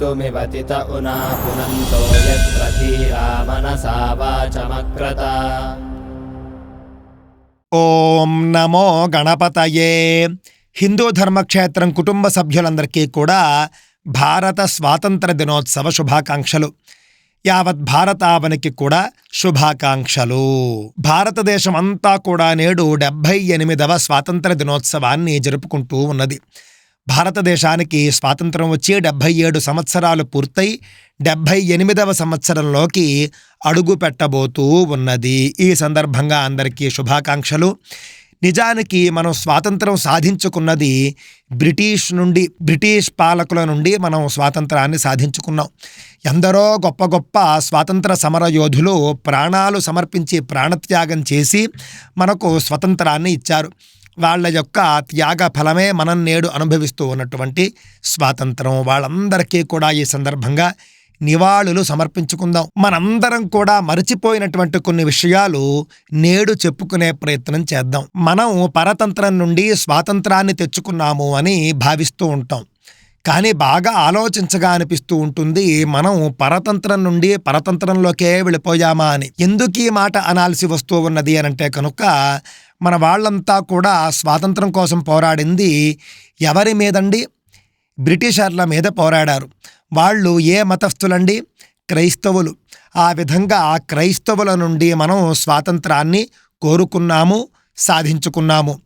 मृत्युमिवतित उना पुनन्तो यत्र धीरा मनसा वाचमक्रत ఓం నమో గణపతయే హిందూ ధర్మక్షేత్రం కుటుంబ సభ్యులందరికీ కూడా భారత స్వాతంత్ర దినోత్సవ శుభాకాంక్షలు యావత్ భారతావనికి కూడా శుభాకాంక్షలు భారతదేశం అంతా కూడా నేడు డెబ్భై ఎనిమిదవ స్వాతంత్ర దినోత్సవాన్ని జరుపుకుంటూ ఉన్నది భారతదేశానికి స్వాతంత్రం వచ్చి డెబ్భై ఏడు సంవత్సరాలు పూర్తయి డెబ్భై ఎనిమిదవ సంవత్సరంలోకి అడుగు పెట్టబోతూ ఉన్నది. ఈ సందర్భంగా అందరికీ శుభాకాంక్షలు. నిజానికి మనం స్వాతంత్రం సాధించుకున్నది బ్రిటిష్ నుండి బ్రిటిష్ పాలకుల నుండి మనం స్వాతంత్రాన్ని సాధించుకున్నాం. ఎందరో గొప్ప గొప్ప స్వాతంత్ర సమర యోధులు ప్రాణాలు సమర్పించి ప్రాణత్యాగం చేసి మనకు స్వతంత్రాన్ని ఇచ్చారు. వాళ్ళ యొక్క త్యాగ ఫలమే మనం నేడు అనుభవిస్తూ ఉన్నటువంటి స్వాతంత్రం. వాళ్ళందరికీ కూడా ఈ సందర్భంగా నివాళులు సమర్పించుకుందాం. మనందరం కూడా మరచిపోయినటువంటి కొన్ని విషయాలు నేడు చెప్పుకునే ప్రయత్నం చేద్దాం. మనం పరతంత్రం నుండి స్వాతంత్రాన్ని తెచ్చుకున్నాము అని భావిస్తూ ఉంటాం. కానీ బాగా ఆలోచించగా అనిపిస్తూ ఉంటుంది మనం పరతంత్రం నుండి పరతంత్రంలోకే వెళ్ళిపోయామా అని. ఎందుకు ఈ మాట అనాల్సి వస్తూ ఉన్నది అని అంటే కనుక మన వాళ్ళంతా కూడా స్వాతంత్రం కోసం పోరాడింది ఎవరి మీదండి? బ్రిటిషర్ల మీద పోరాడారు. వాళ్ళు ఏ మతస్థులండి? క్రైస్తవులు. ఆ విధంగా క్రైస్తవుల నుండి మనం స్వాతంత్రాన్ని కోరుకున్నాము సాధించుకున్నాము.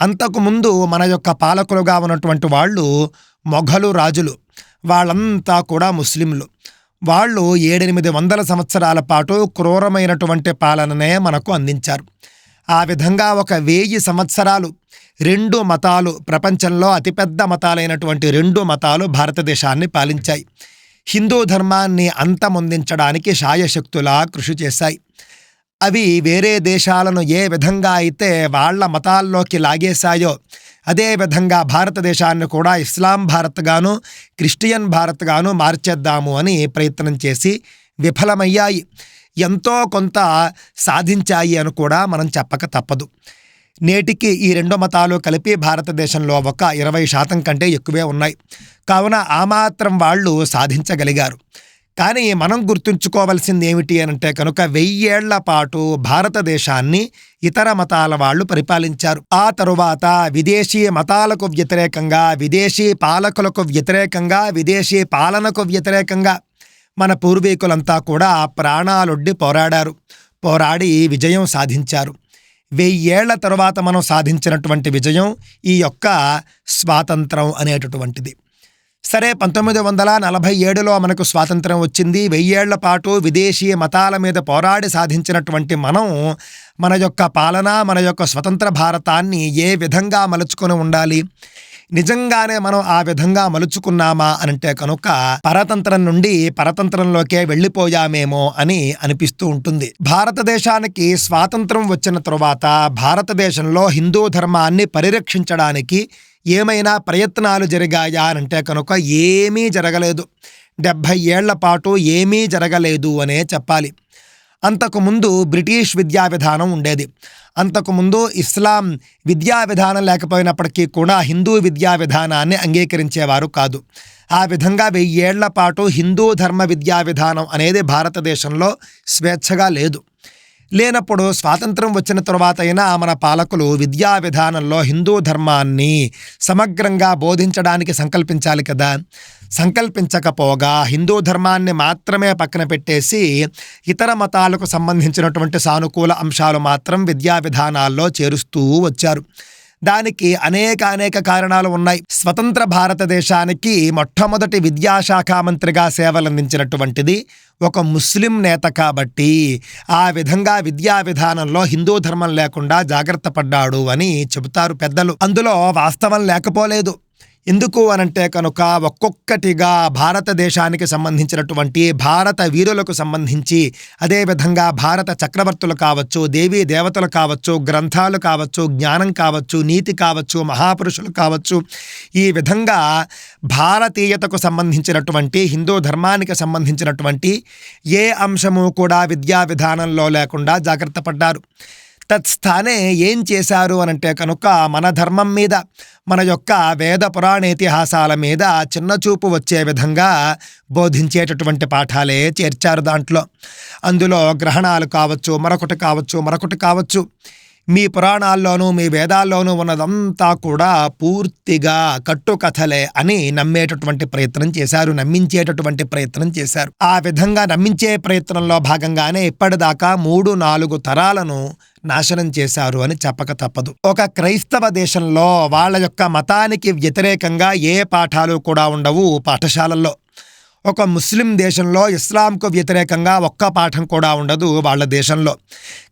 అంతకుముందు మన యొక్క పాలకులుగా ఉన్నటువంటి వాళ్ళు మొఘలు రాజులు. వాళ్ళంతా కూడా ముస్లింలు. వాళ్ళు ఏడెనిమిది వందల సంవత్సరాల పాటు క్రూరమైనటువంటి పాలననే మనకు అందించారు. ఆ విధంగా ఒక వెయ్యి సంవత్సరాలు రెండు మతాలు ప్రపంచంలో అతిపెద్ద మతాలైనటువంటి రెండు మతాలు భారతదేశాన్ని పాలించాయి. హిందూ ధర్మాన్ని అంతమొందించడానికి శాయశక్తులా కృషి చేశాయి. అవి వేరే దేశాలను ఏ విధంగా అయితే వాళ్ళ మతాల్లోకి లాగేశాయో అదే విధంగా భారతదేశాన్ని కూడా ఇస్లాం భారత్గాను క్రిస్టియన్ భారత్గాను మార్చేద్దాము అని ప్రయత్నం చేసి విఫలమయ్యాయి. ఎంతో కొంత సాధించాయి అని కూడా మనం చెప్పక తప్పదు. నేటికి ఈ రెండు మతాలు కలిపి భారతదేశంలో ఒక ఇరవై శాతం కంటే ఎక్కువే ఉన్నాయి. కావున ఆ మాత్రం వాళ్ళు సాధించగలిగారు. కానీ మనం గుర్తుంచుకోవలసింది ఏమిటి అని అంటే కనుక వెయ్యేళ్ళ పాటు భారతదేశాన్ని ఇతర మతాల వాళ్ళు పరిపాలించారు. ఆ తరువాత విదేశీ మతాలకు వ్యతిరేకంగా విదేశీ పాలకులకు వ్యతిరేకంగా విదేశీ పాలనకు వ్యతిరేకంగా మన పూర్వీకులంతా కూడా ప్రాణాలొడ్డి పోరాడారు. పోరాడి విజయం సాధించారు. వెయ్యేళ్ళ తరువాత మనం సాధించినటువంటి విజయం ఈ యొక్క స్వాతంత్రం అనేటటువంటిది. సరే పంతొమ్మిది వందల నలభై ఏడులో మనకు స్వాతంత్రం వచ్చింది. వెయ్యేళ్ళ పాటు విదేశీ మతాల మీద పోరాడి సాధించినటువంటి మనం మన యొక్క పాలన మన యొక్క స్వతంత్ర భారతాన్ని ఏ విధంగా మలుచుకొని ఉండాలి? నిజంగానే మనం ఆ విధంగా మలుచుకున్నామా అనంటే కనుక పరతంత్రం నుండి పరతంత్రంలోకే వెళ్ళిపోయామేమో అని అనిపిస్తూ ఉంటుంది. భారతదేశానికి స్వాతంత్రం వచ్చిన తరువాత భారతదేశంలో హిందూ ధర్మాన్ని పరిరక్షించడానికి ఏమైనా ప్రయత్నాలు జరిగాయా అంటే కనుక ఏమీ జరగలేదు. డెబ్భై ఏళ్ళ పాటు ఏమీ జరగలేదు అనే చెప్పాలి. అంతకుముందు బ్రిటిష్ విద్యా విధానం ఉండేది. అంతకుముందు ఇస్లాం విద్యా విధానం లేకపోయినప్పటికీ కూడా హిందూ విద్యా విధానాన్ని అంగీకరించేవారు కాదు. ఆ విధంగా వెయ్యేళ్ళ పాటు హిందూ ధర్మ విద్యా విధానం అనేది భారతదేశంలో స్వేచ్ఛగా లేదు. లేనప్పుడు స్వాతంత్రం వచ్చిన తరువాత అయినా మన పాలకులు విద్యా విధానంలో హిందూ ధర్మాన్ని సమగ్రంగా బోధించడానికి సంకల్పించాలి కదా. సంకల్పించకపోగా హిందూ ధర్మాన్ని మాత్రమే పక్కన పెట్టేసి ఇతర మతాలకు సంబంధించినటువంటి సానుకూల అంశాలు మాత్రం విద్యా విధానాల్లో చేరుస్తూ వచ్చారు. దానికి అనేక అనేక కారణాలు ఉన్నాయి. స్వతంత్ర భారతదేశానికి మొట్టమొదటి విద్యాశాఖ మంత్రిగా సేవలందించినటువంటిది ఒక ముస్లిం నేత కాబట్టి ఆ విధంగా విద్యా విధానంలో హిందూ ధర్మం లేకుండా జాగ్రత్త పడ్డాడు అని చెబుతారు పెద్దలు. అందులో వాస్తవం లేకపోలేదు. ఎందుకు అనంటే కనుక ఒక్కొక్కటిగా భారతదేశానికి సంబంధించినటువంటి భారత వీరులకు సంబంధించి అదేవిధంగా భారత చక్రవర్తులు కావచ్చు దేవీ దేవతలు కావచ్చు గ్రంథాలు కావచ్చు జ్ఞానం కావచ్చు నీతి కావచ్చు మహాపురుషులు కావచ్చు ఈ విధంగా భారతీయతకు సంబంధించినటువంటి హిందూ ధర్మానికి సంబంధించినటువంటి ఏ అంశము కూడా విద్యా విధానంలో లేకుండా జాగ్రత్త పడ్డారు. తత్స్థానే ఏం చేశారు అనంటే కనుక మన ధర్మం మీద మన యొక్క వేద పురాణ ఇతిహాసాల మీద చిన్నచూపు వచ్చే విధంగా బోధించేటటువంటి పాఠాలే చేర్చారు దాంట్లో. అందులో గ్రహణాలు కావచ్చు మరొకటి కావచ్చు మరొకటి కావచ్చు. మీ పురాణాల్లోనూ మీ వేదాల్లోనూ ఉన్నదంతా కూడా పూర్తిగా కట్టుకథలే అని నమ్మేటటువంటి ప్రయత్నం చేశారు నమ్మించేటటువంటి ప్రయత్నం చేశారు. ఆ విధంగా నమ్మించే ప్రయత్నంలో భాగంగానే ఇప్పటిదాకా మూడు నాలుగు తరాలను నాశనం చేశారు అని చెప్పక తప్పదు. ఒక క్రైస్తవ దేశంలో వాళ్ళ యొక్క మతానికి వ్యతిరేకంగా ఏ పాఠాలు కూడా ఉండవు పాఠశాలల్లో. ఒక ముస్లిం దేశంలో ఇస్లాంకు వ్యతిరేకంగా ఒక్క పాఠం కూడా ఉండదు వాళ్ళ దేశంలో.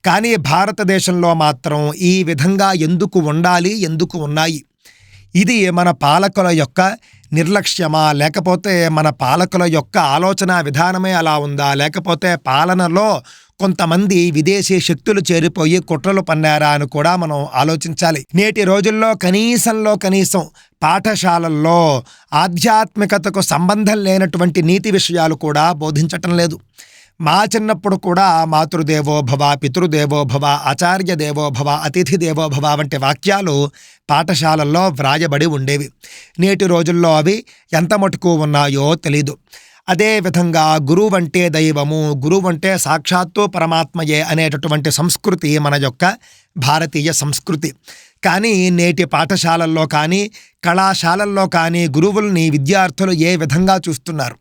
కానీ భారతదేశంలో మాత్రం ఈ విధంగా ఎందుకు ఉండాలి ఎందుకు ఉన్నాయి? ఇది మన పాలకుల యొక్క నిర్లక్ష్యమా? లేకపోతే మన పాలకుల యొక్క ఆలోచన విధానమే అలా ఉందా? లేకపోతే పాలనలో కొంతమంది విదేశీ శక్తులు చేరిపోయి కుట్రలు పన్నారా అని కూడా మనం ఆలోచించాలి. నేటి రోజుల్లో కనీసంలో కనీసం పాఠశాలల్లో ఆధ్యాత్మికతకు సంబంధం లేనటువంటి నీతి విషయాలు కూడా బోధించటం లేదు. మా చిన్నప్పుడు కూడా మాతృదేవో భవ పితృదేవో భవ ఆచార్య దేవో భవ అతిథి దేవో భవ వంటి వాక్యాలు పాఠశాలల్లో వ్రాయబడి ఉండేవి. నేటి రోజుల్లో అవి ఎంత మటుకు ఉన్నాయో తెలీదు. అదేవిధంగా గురువు అంటే దైవము గురువు అంటే సాక్షాత్తు పరమాత్మయే అనేటటువంటి సంస్కృతి మన యొక్క భారతీయ సంస్కృతి. కానీ నేటి పాఠశాలల్లో కానీ కళాశాలల్లో కానీ గురువుల్ని విద్యార్థులు ఏ విధంగా చూస్తున్నారు?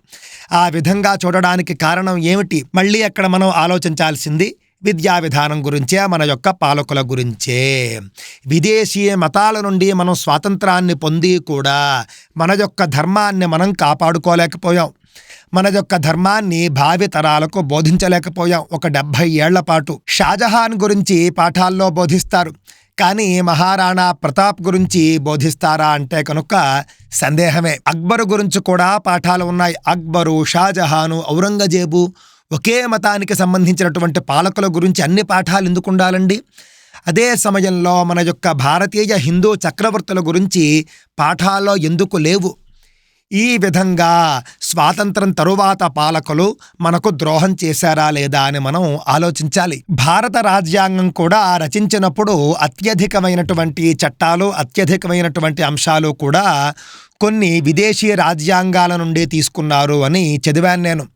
ఆ విధంగా చూడడానికి కారణం ఏమిటి? మళ్ళీ అక్కడ మనం ఆలోచించాల్సింది విద్యా విధానం గురించే మన యొక్క పాలకుల గురించే. విదేశీ మతాల నుండి మనం స్వాతంత్రాన్ని పొంది కూడా మన యొక్క ధర్మాన్ని మనం కాపాడుకోలేకపోయాం. మన యొక్క ధర్మాన్ని భావి తరాలకు బోధించలేకపోయాం. ఒక డెబ్భై ఏళ్ళ పాటు షాజహాన్ గురించి పాఠాల్లో బోధిస్తారు. కానీ మహారాణా ప్రతాప్ గురించి బోధిస్తారా అంటే కనుక సందేహమే. అక్బరు గురించి కూడా పాఠాలు ఉన్నాయి. అక్బరు షాజహాను ఔరంగజేబు ఒకే మతానికి సంబంధించినటువంటి పాలకుల గురించి అన్ని పాఠాలు ఎందుకు ఉండాలండి? అదే సమయంలో మన యొక్క భారతీయ హిందూ చక్రవర్తుల గురించి పాఠాల్లో ఎందుకు లేవు? ఈ విధంగా స్వాతంత్రం తరువాత పాలకులు మనకు ద్రోహం చేశారా లేదా అని మనం ఆలోచించాలి. భారత రాజ్యాంగం కూడా రచించినప్పుడు అత్యధికమైనటువంటి చట్టాలు అత్యధికమైనటువంటి అంశాలు కూడా కొన్ని విదేశీ రాజ్యాంగాల నుండి తీసుకున్నారు అని చదివాను నేను.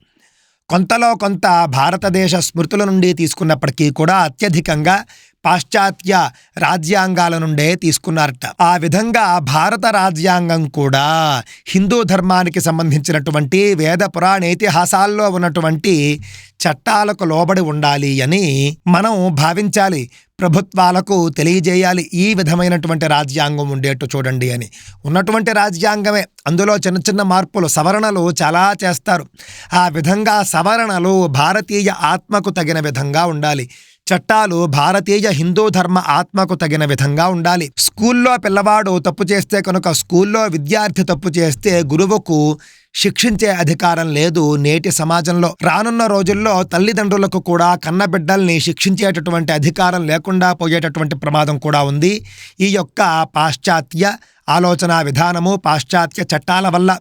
కొంతలో కొంత భారతదేశ స్మృతుల నుండి తీసుకున్నప్పటికీ కూడా అత్యధికంగా పాశ్చాత్య రాజ్యాంగాల నుండే తీసుకున్నారట. ఆ విధంగా భారత రాజ్యాంగం కూడా హిందూ ధర్మానికి సంబంధించినటువంటి వేద పురాణ ఇతిహాసాల్లో ఉన్నటువంటి చట్టాలకు లోబడి ఉండాలి అని మనం భావించాలి. ప్రభుత్వాలకు తెలియజేయాలి. ఈ విధమైనటువంటి రాజ్యాంగం ఉండేట్టు చూడండి అని. ఉన్నటువంటి రాజ్యాంగమే. అందులో చిన్న చిన్న మార్పులు సవరణలు చాలా చేస్తారు. ఆ విధంగా సవరణలు భారతీయ ఆత్మకు తగిన విధంగా ఉండాలి. చట్టాలు భారతీయ హిందూ ధర్మ ఆత్మకు తగిన విధంగా ఉండాలి. స్కూల్లో పిల్లవాడు తప్పు చేస్తే కనుక స్కూల్లో విద్యార్థి తప్పు చేస్తే గురువుకు శిక్షించే అధికారం లేదు నేటి సమాజంలో. రానున్న రోజుల్లో తల్లిదండ్రులకు కూడా కన్నబిడ్డల్ని శిక్షించేటటువంటి అధికారం లేకుండా పోయేటటువంటి ప్రమాదం కూడా ఉంది. ఈ యొక్క పాశ్చాత్య ఆలోచన విధానము పాశ్చాత్య చట్టాల వల్ల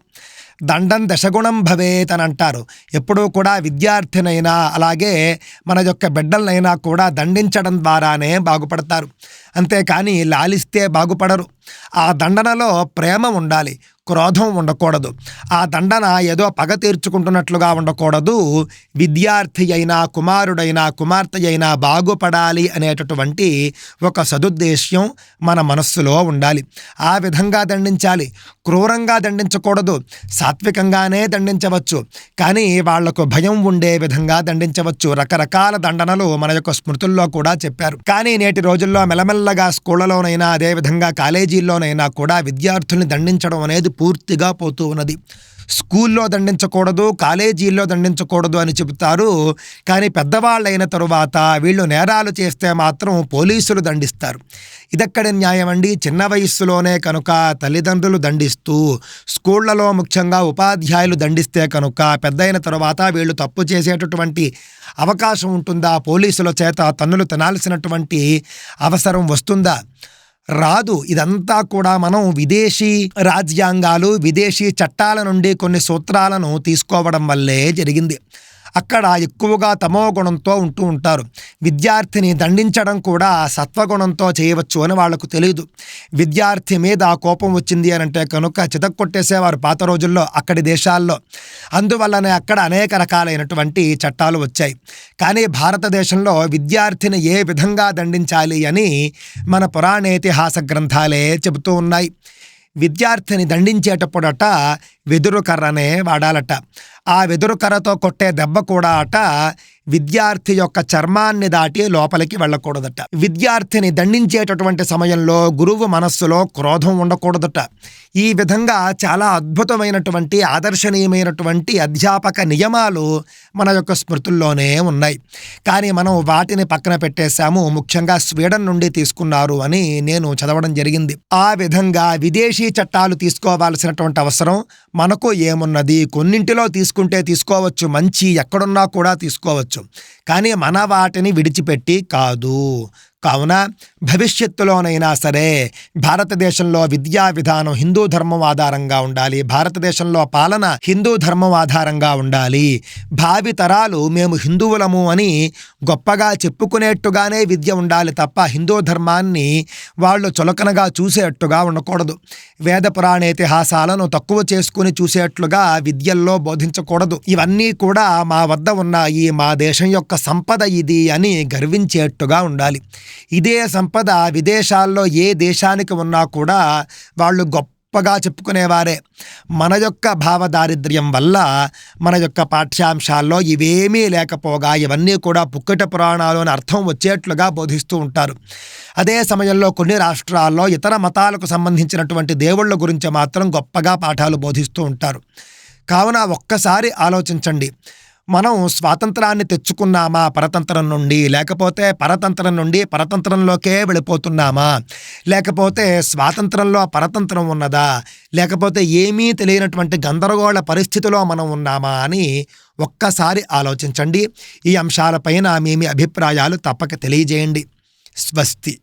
దండం దశగుణం భవేత్ అని అంటారు. ఎప్పుడూ కూడా విద్యార్థినైనా అలాగే మన యొక్క బిడ్డలనైనా కూడా దండించడం ద్వారానే బాగుపడతారు. అంతేకాని లాలిస్తే బాగుపడరు. ఆ దండనలో ప్రేమ ఉండాలి క్రోధం ఉండకూడదు. ఆ దండన ఏదో పగ తీర్చుకుంటున్నట్లుగా ఉండకూడదు. విద్యార్థి అయినా కుమారుడైనా కుమార్తె అయినా బాగుపడాలి అనేటటువంటి ఒక సదుద్దేశ్యం మన మనస్సులో ఉండాలి. ఆ విధంగా దండించాలి. క్రూరంగా దండించకూడదు. సాత్వికంగానే దండించవచ్చు. కానీ వాళ్ళకు భయం ఉండే విధంగా దండించవచ్చు. రకరకాల దండనలు మన యొక్క స్మృతుల్లో కూడా చెప్పారు. కానీ నేటి రోజుల్లో మెల్లమెల్లగా స్కూళ్ళలోనైనా అదేవిధంగా కాలేజీల్లోనైనా కూడా విద్యార్థుల్ని దండించడం అనేది పూర్తిగా పోతూ ఉన్నది. స్కూల్లో దండించకూడదు కాలేజీల్లో దండించకూడదు అని చెబుతారు. కానీ పెద్దవాళ్ళైన తరువాత వీళ్ళు నేరాలు చేస్తే మాత్రం పోలీసులు దండిస్తారు. ఇదక్కడ న్యాయం అండి చిన్న వయస్సులోనే కనుక తల్లిదండ్రులు దండిస్తూ స్కూళ్ళలో ముఖ్యంగా ఉపాధ్యాయులు దండిస్తే కనుక పెద్దయిన తరువాత వీళ్ళు తప్పు చేసేటటువంటి అవకాశం ఉంటుందా? పోలీసుల చేత తన్నులు తినాల్సినటువంటి అవసరం వస్తుందా? రాదు. ఇదంతా కూడా మనం విదేశీ రాజ్యాంగాలు విదేశీ చట్టాల నుండి కొన్ని సూత్రాలను తీసుకోవడం వల్లే జరిగింది. అక్కడ ఎక్కువగా తమో గుణంతో ఉంటూ ఉంటారు. విద్యార్థిని దండించడం కూడా సత్వగుణంతో చేయవచ్చు అని వాళ్ళకు తెలియదు విద్యార్థి మీద కోపం వచ్చింది అని అంటే కనుక చితక్కొట్టేసేవారు పాత రోజుల్లో అక్కడి దేశాల్లో. అందువల్లనే అక్కడ అనేక రకాలైనటువంటి చట్టాలు వచ్చాయి. కానీ భారతదేశంలో విద్యార్థిని ఏ విధంగా దండించాలి అని మన పురాణేతిహాస గ్రంథాలే చెబుతూ ఉన్నాయి. విద్యార్థిని దండించేటప్పుడట వెదురు కర్రనే వాడాలట. ఆ వెదురు కర్రతో కొట్టే దెబ్బ కూడా అట విద్యార్థి యొక్క చర్మాన్ని దాటి లోపలికి వెళ్ళకూడదట. విద్యార్థిని దండించేటటువంటి సమయంలో గురువు మనస్సులో క్రోధం ఉండకూడదట. ఈ విధంగా చాలా అద్భుతమైనటువంటి ఆదర్శనీయమైనటువంటి అధ్యాపక నియమాలు మన యొక్క స్మృతుల్లోనే ఉన్నాయి. కానీ మనం వాటిని పక్కన పెట్టేశాము. ముఖ్యంగా స్వీడన్ నుండి తీసుకున్నారు అని నేను చదవడం జరిగింది. ఆ విధంగా విదేశీ చట్టాలు తీసుకోవాల్సినటువంటి అవసరం మనకు ఏమున్నది? కొన్నింటిలో తీసుకుంటే తీసుకోవచ్చు మంచి ఎక్కడున్నా కూడా తీసుకోవచ్చు. కానీ మన వాటిని విడిచిపెట్టి కాదు. కావున భవిష్యత్తులోనైనా సరే భారతదేశంలో విద్యా విధానం హిందూ ధర్మం ఆధారంగా ఉండాలి భారతదేశంలో పాలన హిందూ ధర్మం ఆధారంగా ఉండాలి. భావి తరాలు మేము హిందువులము అని గొప్పగా చెప్పుకునేట్టుగానే విద్య ఉండాలి తప్ప హిందూ ధర్మాన్ని వాళ్ళు చులకనగా చూసేట్టుగా ఉండకూడదు. వేద పురాణ ఇతిహాసాలను తక్కువ చేసుకుని చూసేట్లుగా విద్యల్లో బోధించకూడదు. ఇవన్నీ కూడా మా వద్ద ఉన్నాయి మా దేశం యొక్క సంపద ఇది అని గర్వించేట్టుగా ఉండాలి. ఇదే సంపద విదేశాల్లో ఏ దేశానికి ఉన్నా కూడా వాళ్ళు గొప్పగా చెప్పుకునేవారే. మన యొక్క భావదారిద్ర్యం వల్ల మన యొక్క పాఠ్యాంశాల్లో ఇవేమీ లేకపోగా ఇవన్నీ కూడా పుక్కట పురాణాలు అని అర్థం వచ్చేట్లుగా బోధిస్తూ ఉంటారు. అదే సమయంలో కొన్ని రాష్ట్రాల్లో ఇతర మతాలకు సంబంధించినటువంటి దేవుళ్ళ గురించి మాత్రం గొప్పగా పాఠాలు బోధిస్తూ ఉంటారు. కావున ఒక్కసారి ఆలోచించండి. మనం స్వాతంత్రాన్ని తెచ్చుకున్నామా పరతంత్రం నుండి? లేకపోతే పరతంత్రం నుండి పరతంత్రంలోకే వెళ్ళిపోతున్నామా? లేకపోతే స్వాతంత్రంలో పరతంత్రం ఉన్నదా? లేకపోతే ఏమీ తెలియనటువంటి గందరగోళ పరిస్థితిలో మనం ఉన్నామా అని ఒక్కసారి ఆలోచించండి. ఈ అంశాలపైన మీ మీ అభిప్రాయాలు తప్పక తెలియజేయండి. స్వస్తి.